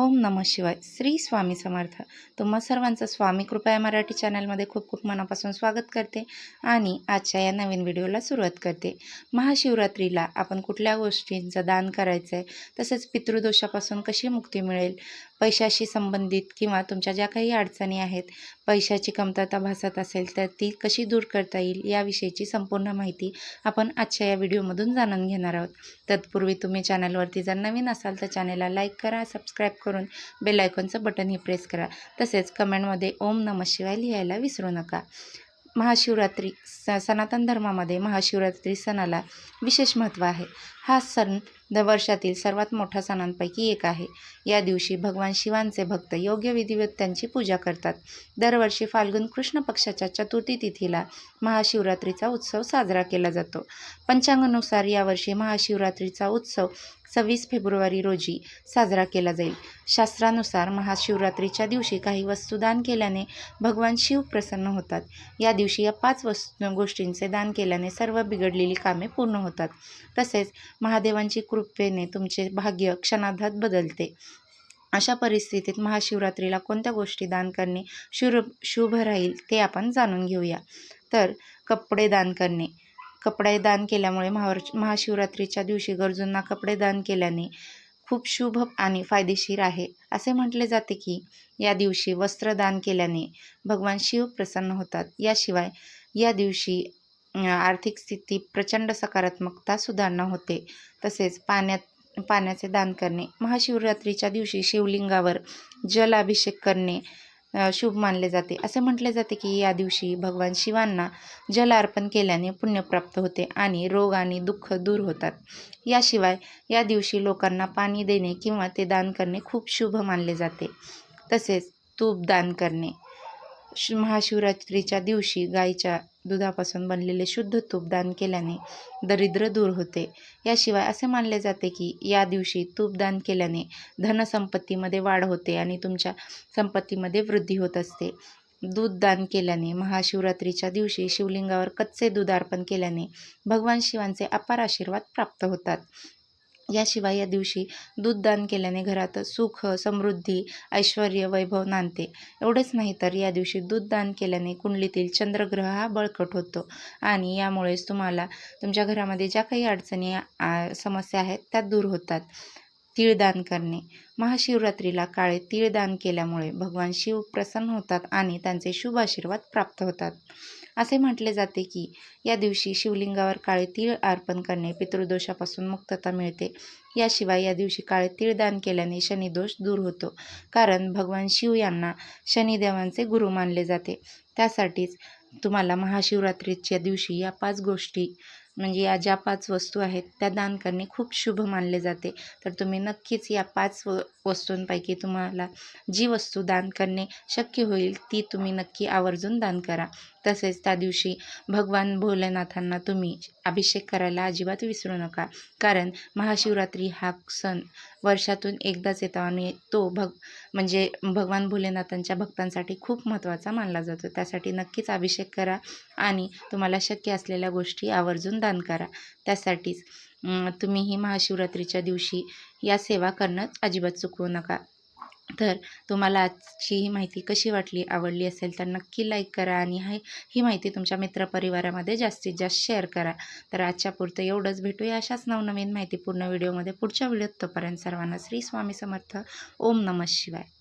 ओम नमः शिवाय. श्री स्वामी समर्थ. तुम्हा सर्वांचं स्वामी कृपया मराठी चॅनलमध्ये खूप खूप मनापासून स्वागत करते आणि आजच्या या नवीन व्हिडिओला सुरुवात करते. महाशिवरात्रीला आपण कुठल्या गोष्टींचं दान करायचं आहे तसेच पितृदोषापासून कशी मुक्ती मिळेल पैशाशी संबंधित किंवा तुमच्या ज्या काही अडचणी आहेत पैशाची कमतरता भासत असेल तर ती कशी दूर करता येईल याविषयीची संपूर्ण माहिती आपण आजच्या या व्हिडिओमधून जाणून घेणार आहोत. तत्पूर्वी तुम्ही चॅनलवरती जर नवीन असाल तर चॅनलला लाईक करा सबस्क्राईब करून बेल आयकॉनचं बटनही प्रेस करा. तसेच कमेंटमध्ये ओम नमः शिवाय लिहायला विसरू नका. महाशिवरात्री स सनातन धर्मामध्ये महाशिवरात्री सणाला विशेष महत्त्व आहे. हा सण द वर्षातील सर्वात मोठ्या सणांपैकी एक आहे. या दिवशी भगवान शिवांचे भक्त योग्य विधिवत त्यांची पूजा करतात. दरवर्षी फाल्गुन कृष्ण पक्षाच्या चतुर्थी तिथीला महाशिवरात्रीचा उत्सव साजरा केला जातो. पंचांगानुसार यावर्षी महाशिवरात्रीचा उत्सव सव्वीस फेब्रुवारी रोजी साजरा केला जाईल. शास्त्रानुसार महाशिवरात्रीच्या दिवशी काही वस्तू दान केल्याने भगवान शिव प्रसन्न होतात. या दिवशी या पाच वस्तू गोष्टींचे दान केल्याने सर्व बिघडलेली कामे पूर्ण होतात. तसेच महादेवांची कृपेने तुमचे भाग्य क्षणार्धात बदलते. अशा परिस्थितीत महाशिवरात्रीला कोणत्या गोष्टी दान करणे शुभ शुभ राहील ते आपण जाणून घेऊया. तर कपडे दान करणे. कपडे दान केल्यामुळे महावर महाशिवरात्रीच्या दिवशी गरजूंना कपडे दान केल्याने खूप शुभ आणि फायदेशीर आहे. असे म्हटले जाते की या दिवशी वस्त्र दान केल्याने भगवान शिव प्रसन्न होतात. याशिवाय या दिवशी आर्थिक स्थिती प्रचंड सकारात्मकता सुधारणा होते. तसेच पाण्यात पाण्याचे दान करणे महाशिवरात्रीच्या दिवशी शिवलिंगावर जल अभिषेक करणे शुभ मानले जाते. असे म्हटले जाते की या दिवशी भगवान शिवांना जल अर्पण केल्याने पुण्य प्राप्त होते आणि रोग आणि दुःख दूर होतात. याशिवाय या दिवशी लोकांना पाणी देणे किंवा ते दान करणे खूप शुभ मानले जाते. तसेच तूप दान करणे. महाशिवरात्रीच्या दिवशी गाईच्या दुधापासून बनलेले शुद्ध तूप दान केल्याने दरिद्र दूर होते. याशिवाय असे मानले जाते की या दिवशी तूप दान केल्याने धनसंपत्तीमध्ये वाढ होते आणि तुमच्या संपत्तीमध्ये वृद्धी होत असते. दूध दान केल्याने महाशिवरात्रीच्या दिवशी शिवलिंगावर कच्चे दूध अर्पण केल्याने भगवान शिवांचे अपार आशीर्वाद प्राप्त होतात. याशिवाय या दिवशी दूध दान केल्याने घरात सुख समृद्धी ऐश्वर वैभव नांदते. एवढेच नाही तर या दिवशी दूध दान केल्याने कुंडलीतील चंद्रग्रह हा बळकट होतो. आणि यामुळेच तुम्हाला तुमच्या घरामध्ये ज्या काही अडचणी समस्या आहेत त्या दूर होतात. तिळदान करणे. महाशिवरात्रीला काळे तिळदान केल्यामुळे भगवान शिव प्रसन्न होतात आणि त्यांचे शुभ आशीर्वाद प्राप्त होतात. असे म्हटले जाते की या दिवशी शिवलिंगावर काळे तीळ अर्पण करणे पितृदोषापासून मुक्तता मिळते. याशिवाय या दिवशी काळे तीळ दान केल्याने शनिदोष दूर होतो. कारण भगवान शिव यांना शनिदेवांचे गुरु मानले जाते. त्यासाठीच तुम्हाला महाशिवरात्रीच्या दिवशी या पाच गोष्टी म्हणजे या ज्या पाच वस्तू आहेत त्या दान करणे खूप शुभ मानले जाते. तर तुम्ही नक्कीच या पाच व वस्तूंपैकी तुम्हाला जी वस्तू दान करणे शक्य होईल ती तुम्ही नक्की आवर्जून दान करा. तसेच त्या दिवशी भगवान भोलेनाथांना तुम्ही अभिषेक करायला अजिबात विसरू नका. कारण महाशिवरात्री हा सण वर्षातून एकदाच येतो आणि तो भग म्हणजे भगवान भोलेनाथांच्या भक्तांसाठी खूप महत्त्वाचा मानला जातो. त्यासाठी नक्कीच अभिषेक करा आणि तुम्हाला शक्य असलेल्या गोष्टी आवर्जून दान करा. त्यासाठीच तुम्ही ही महाशिवरात्रीच्या दिवशी या सेवा करणं अजिबात चुकवू नका. तर तुम्हाला आजची ही माहिती कशी वाटली आवडली असेल तर नक्की लाईक करा आणि हा ही माहिती तुमच्या मित्रपरिवारामध्ये जास्तीत जास्त शेअर करा. तर आजच्या पुरतं एवढंच. भेटूया अशाच नवनवीन माहितीपूर्ण व्हिडिओमध्ये पुढच्या व्हिडिओत तोपर्यंत सर्वांना श्री स्वामी समर्थ. ओम नमः शिवाय.